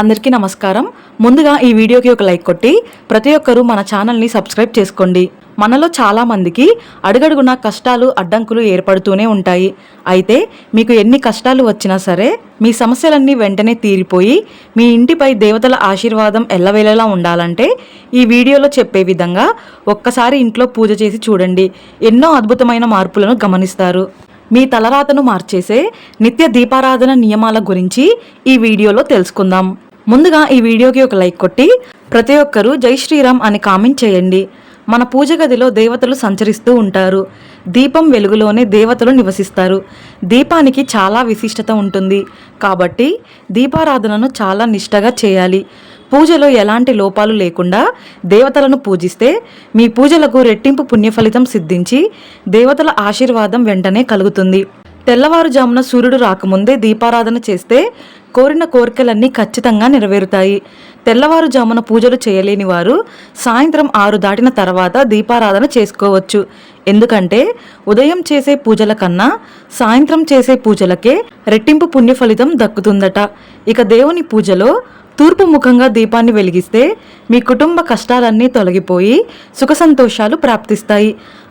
అందరికీ నమస్కారం. ముందుగా ఈ వీడియోకి ఒక లైక్ కొట్టి ప్రతి ఒక్కరూ మన ఛానల్ని సబ్స్క్రైబ్ చేసుకోండి. మనలో చాలామందికి అడుగడుగున అడుగడుగునా కష్టాలు అడ్డంకులు ఏర్పడుతూనే ఉంటాయి. అయితే మీకు ఎన్ని కష్టాలు వచ్చినా సరే మీ సమస్యలన్నీ వెంటనే తీరిపోయి మీ ఇంటిపై దేవతల ఆశీర్వాదం ఎల్లవేళలా ఉండాలంటే ఈ వీడియోలో చెప్పే విధంగా ఒక్కసారి ఇంట్లో పూజ చేసి చూడండి. ఎన్నో అద్భుతమైన మార్పులను గమనిస్తారు. మీ తలరాతను మార్చేసే నిత్య దీపారాధన నియమాల గురించి ఈ వీడియోలో తెలుసుకుందాం. ముందుగా ఈ వీడియోకి ఒక లైక్ కొట్టి ప్రతి ఒక్కరూ జై శ్రీరామ్ అని కామెంట్ చేయండి. మన పూజ గదిలో దేవతలు సంచరిస్తూ ఉంటారు. దీపం వెలుగులోనే దేవతలు నివసిస్తారు. దీపానికి చాలా విశిష్టత ఉంటుంది. కాబట్టి దీపారాధనను చాలా నిష్టగా చేయాలి. పూజలో ఎలాంటి లోపాలు లేకుండా దేవతలను పూజిస్తే మీ పూజలకు రెట్టింపు పుణ్యఫలితం సిద్ధించి దేవతల ఆశీర్వాదం వెంటనే కలుగుతుంది. తెల్లవారుజామున సూర్యుడు రాకముందే దీపారాధన చేస్తే కోరిన కోరికలన్నీ ఖచ్చితంగా నెరవేరుతాయి. తెల్లవారుజామున పూజలు చేయలేని వారు సాయంత్రం ఆరు దాటిన తర్వాత దీపారాధన చేసుకోవచ్చు. ఎందుకంటే ఉదయం చేసే పూజల కన్నా సాయంత్రం చేసే పూజలకే రెట్టింపు పుణ్య ఫలితం దక్కుతుందట. ఇక దేవుని పూజలో తూర్పు ముఖంగా దీపాన్ని వెలిగిస్తే మీ కుటుంబ కష్టాలన్నీ తొలగిపోయి సుఖ సంతోషాలు ప్రాప్తిస్తాయి.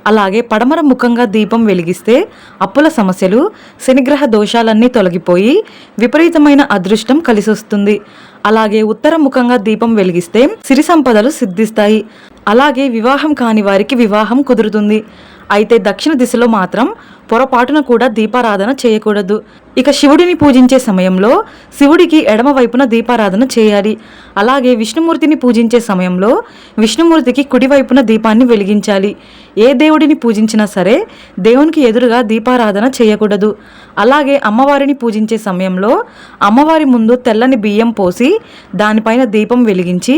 అలాగే పడమర ముఖంగా దీపం వెలిగిస్తే అప్పుల సమస్యలు శనిగ్రహ దోషాలన్నీ తొలగిపోయి విపరీతమైన అదృష్టం కలిసొస్తుంది. అలాగే ఉత్తర ముఖంగా దీపం వెలిగిస్తే సిరి సంపదలు సిద్ధిస్తాయి. అలాగే వివాహం కాని వారికి వివాహం కుదురుతుంది. అయితే దక్షిణ దిశలో మాత్రం పొరపాటున కూడా దీపారాధన చేయకూడదు. ఇక శివుడిని పూజించే సమయంలో శివుడికి ఎడమవైపున దీపారాధన చేయాలి. అలాగే విష్ణుమూర్తిని పూజించే సమయంలో విష్ణుమూర్తికి కుడివైపున దీపాన్ని వెలిగించాలి. ఏ దేవుడిని పూజించినా సరే దేవునికి ఎదురుగా దీపారాధన చేయకూడదు. అలాగే అమ్మవారిని పూజించే సమయంలో అమ్మవారి ముందు తెల్లని బియ్యం పోసి దానిపైన దీపం వెలిగించి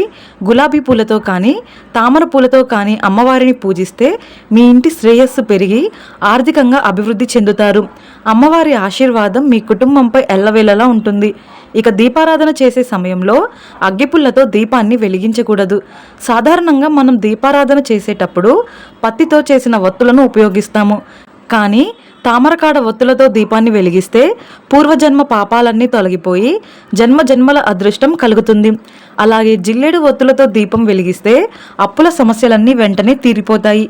గులాబీ పూలతో కానీ తామర పూలతో కానీ అమ్మవారిని పూజిస్తే మీ ఇంటి శ్రేయస్సు పెరిగి ఆర్థికంగా అభివృద్ధి చెందుతారు. అమ్మవారి ఆశీర్వాదం మీ కుటుంబంపై ఎల్లవేళలా ఉంటుంది. ఇక దీపారాధన చేసే సమయంలో అగ్గిపుల్లతో దీపాన్ని వెలిగించకూడదు. సాధారణంగా మనం దీపారాధన చేసేటప్పుడు పత్తితో చేసిన వత్తులను ఉపయోగిస్తాము. కానీ తామరకాడ ఒత్తులతో దీపాన్ని వెలిగిస్తే పూర్వజన్మ పాపాలన్నీ తొలగిపోయి జన్మ జన్మల అదృష్టం కలుగుతుంది. అలాగే జిల్లేడు ఒత్తులతో దీపం వెలిగిస్తే అప్పుల సమస్యలన్నీ వెంటనే తీరిపోతాయి.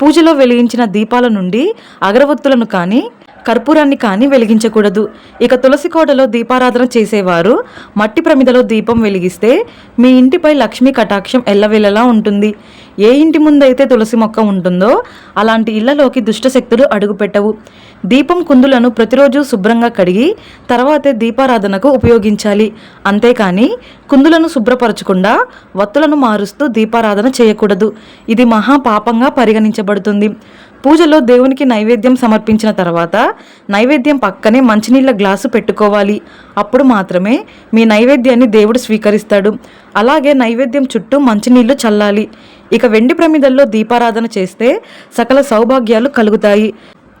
పూజలో వెలిగించిన దీపాల నుండి అగరవత్తులను కానీ కర్పూరాన్ని కానీ వెలిగించకూడదు. ఇక తులసి కోటలో దీపారాధన చేసేవారు మట్టి ప్రమిదలో దీపం వెలిగిస్తే మీ ఇంటిపై లక్ష్మీ కటాక్షం ఎల్లవెల్లలా ఉంటుంది. ఏ ఇంటి ముందైతే తులసి మొక్క ఉంటుందో అలాంటి ఇళ్ళలోకి దుష్టశక్తులు అడుగుపెట్టవు. దీపం కుందులను ప్రతిరోజు శుభ్రంగా కడిగి తర్వాతే దీపారాధనకు ఉపయోగించాలి. అంతేకాని కుందులను శుభ్రపరచకుండా వత్తులను మారుస్తూ దీపారాధన చేయకూడదు. ఇది మహాపాపంగా పరిగణించబడుతుంది. పూజలో దేవునికి నైవేద్యం సమర్పించిన తర్వాత నైవేద్యం పక్కనే మంచినీళ్ళ గ్లాసు పెట్టుకోవాలి. అప్పుడు మాత్రమే మీ నైవేద్యాన్ని దేవుడు స్వీకరిస్తాడు. అలాగే నైవేద్యం చుట్టూ మంచినీళ్ళు చల్లాలి. ఇక వెండి ప్రమిదల్లో దీపారాధన చేస్తే సకల సౌభాగ్యాలు కలుగుతాయి.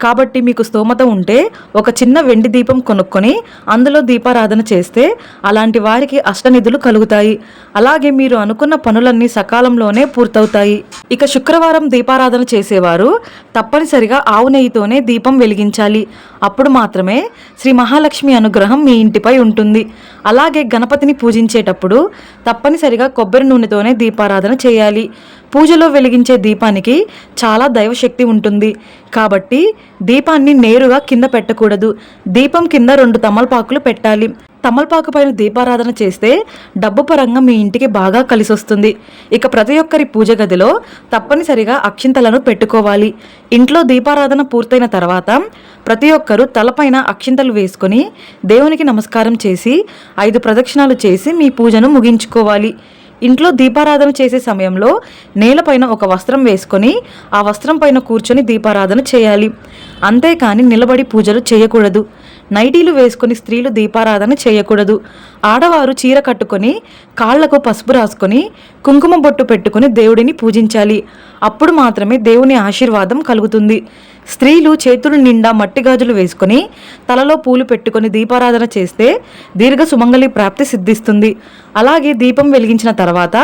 కాబట్టి మీకు స్తోమత ఉంటే ఒక చిన్న వెండి దీపం కొనుక్కొని అందులో దీపారాధన చేస్తే అలాంటి వారికి అష్టనిధులు కలుగుతాయి. అలాగే మీరు అనుకున్న పనులన్నీ సకాలంలోనే పూర్తవుతాయి. ఇక శుక్రవారం దీపారాధన చేసేవారు తప్పనిసరిగా ఆవు నెయ్యితోనే దీపం వెలిగించాలి. అప్పుడు మాత్రమే శ్రీ మహాలక్ష్మి అనుగ్రహం మీ ఇంటిపై ఉంటుంది. అలాగే గణపతిని పూజించేటప్పుడు తప్పనిసరిగా కొబ్బరి నూనెతోనే దీపారాధన చేయాలి. పూజలో వెలిగించే దీపానికి చాలా దైవశక్తి ఉంటుంది. కాబట్టి దీపాన్ని నేరుగా కింద పెట్టకూడదు. దీపం కింద రెండు తమలపాకులు పెట్టాలి. తమలపాకు పైన దీపారాధన చేస్తే డబ్బు పరంగా మీ ఇంటికి బాగా కలిసొస్తుంది. ఇక ప్రతి ఒక్కరి పూజ గదిలో తప్పనిసరిగా అక్షింతలను పెట్టుకోవాలి. ఇంట్లో దీపారాధన పూర్తయిన తర్వాత ప్రతి ఒక్కరూ తలపైన అక్షింతలు వేసుకొని దేవునికి నమస్కారం చేసి ఐదు ప్రదక్షిణాలు చేసి మీ పూజను ముగించుకోవాలి. ఇంట్లో దీపారాధన చేసే సమయంలో నేలపైన ఒక వస్త్రం వేసుకొని ఆ వస్త్రం పైన కూర్చొని దీపారాధన చేయాలి. అంతేకాని నిలబడి పూజలు చేయకూడదు. నైటీలు వేసుకొని స్త్రీలు దీపారాధన చేయకూడదు. ఆడవారు చీర కట్టుకొని కాళ్ళకు పసుపు రాసుకొని కుంకుమ బొట్టు పెట్టుకుని దేవుడిని పూజించాలి. అప్పుడు మాత్రమే దేవుని ఆశీర్వాదం కలుగుతుంది. స్త్రీలు చేతులు నిండా మట్టి గాజులు వేసుకొని తలలో పూలు పెట్టుకొని దీపారాధన చేస్తే దీర్ఘ సుమంగళి ప్రాప్తి సిద్ధిస్తుంది. అలాగే దీపం వెలిగించిన తర్వాత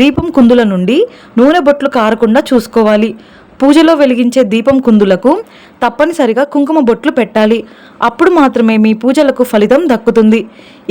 దీపం కుందుల నుండి నూనె బొట్లు కారకుండా చూసుకోవాలి. పూజలో వెలిగించే దీపం కుందులకు తప్పనిసరిగా కుంకుమ బొట్లు పెట్టాలి. అప్పుడు మాత్రమే మీ పూజలకు ఫలితం దక్కుతుంది.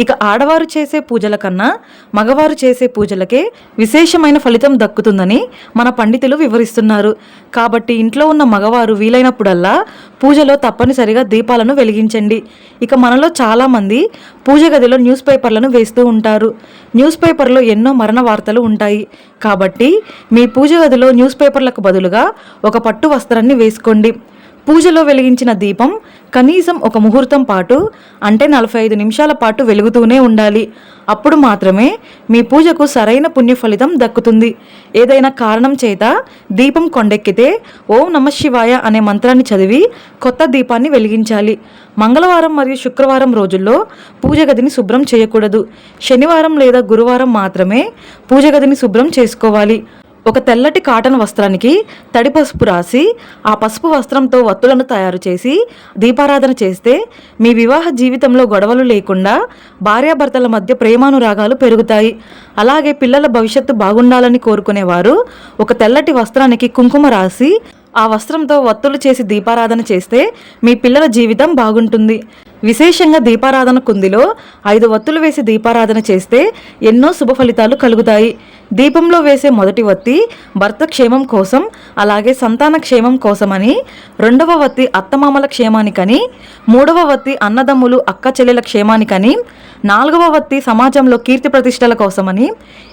ఇక ఆడవారు చేసే పూజల కన్నా మగవారు చేసే పూజలకే విశేషమైన ఫలితం దక్కుతుందని మన పండితులు వివరిస్తున్నారు. కాబట్టి ఇంట్లో ఉన్న మగవారు వీలైనప్పుడల్లా పూజలో తప్పనిసరిగా దీపాలను వెలిగించండి. ఇక మనలో చాలామంది పూజ గదిలో న్యూస్ పేపర్లను వేస్తూ ఉంటారు. న్యూస్ పేపర్లో ఎన్నో మరణ వార్తలు ఉంటాయి. కాబట్టి మీ పూజ గదిలో న్యూస్ పేపర్లకు బదులుగా ఒక పట్టు వస్త్రాన్ని వేసుకోండి. పూజలో వెలిగించిన దీపం కనీసం ఒక ముహూర్తం పాటు అంటే నలభై ఐదు నిమిషాల పాటు వెలుగుతూనే ఉండాలి. అప్పుడు మాత్రమే మీ పూజకు సరైన పుణ్య ఫలితం దక్కుతుంది. ఏదైనా కారణం చేత దీపం కొండెక్కితే ఓం నమ శివాయ అనే మంత్రాన్ని చదివి కొత్త దీపాన్ని వెలిగించాలి. మంగళవారం మరియు శుక్రవారం రోజుల్లో పూజ గదిని శుభ్రం చేయకూడదు. శనివారం లేదా గురువారం మాత్రమే పూజ గదిని శుభ్రం చేసుకోవాలి. ఒక తెల్లటి కాటన్ వస్త్రానికి తడి పసుపు రాసి ఆ పసుపు వస్త్రంతో వత్తులను తయారు చేసి దీపారాధన చేస్తే మీ వివాహ జీవితంలో గొడవలు లేకుండా భార్యాభర్తల మధ్య ప్రేమానురాగాలు పెరుగుతాయి. అలాగే పిల్లల భవిష్యత్తు బాగుండాలని కోరుకునేవారు ఒక తెల్లటి వస్త్రానికి కుంకుమ రాసి ఆ వస్త్రంతో వత్తులు చేసి దీపారాధన చేస్తే మీ పిల్లల జీవితం బాగుంటుంది. విశేషంగా దీపారాధన కుందిలో ఐదు వత్తులు వేసి దీపారాధన చేస్తే ఎన్నో శుభ ఫలితాలు కలుగుతాయి. దీపంలో వేసే మొదటి వత్తి భర్త క్షేమం కోసం అలాగే సంతాన క్షేమం కోసమని రెండవ వత్తి అత్తమామల క్షేమానికని మూడవ వత్తి అన్నదమ్ములు అక్క చెల్లెల క్షేమానికని నాలుగవ వత్తి సమాజంలో కీర్తి ప్రతిష్టల కోసమని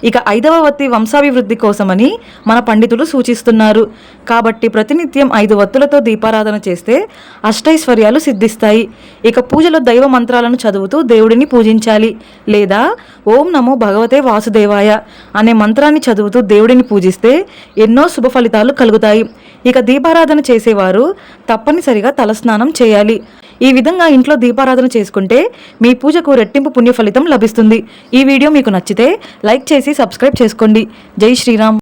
ఇక ఐదవ వత్తి వంశాభివృద్ధి కోసమని మన పండితులు సూచిస్తున్నారు. కాబట్టి ప్రతినిత్యం ఐదు వత్తులతో దీపారాధన చేస్తే అష్టైశ్వర్యాలు సిద్ధిస్తాయి. ఇక పూజలో దైవ మంత్రాలను చదువుతూ దేవుడిని పూజించాలి. లేదా ఓం నమో భగవతే వాసుదేవాయ అనే మంత్రాన్ని చదువుతూ దేవుడిని పూజిస్తే ఎన్నో శుభ ఫలితాలు కలుగుతాయి. ఇక దీపారాధన చేసేవారు తప్పనిసరిగా తలస్నానం చేయాలి. ఈ విధంగా ఇంట్లో దీపారాధన చేసుకుంటే మీ పూజకు రెట్టింపు పుణ్య ఫలితం లభిస్తుంది. ఈ వీడియో మీకు నచ్చితే లైక్ చేసి సబ్స్క్రైబ్ చేసుకోండి. జై శ్రీరామ్.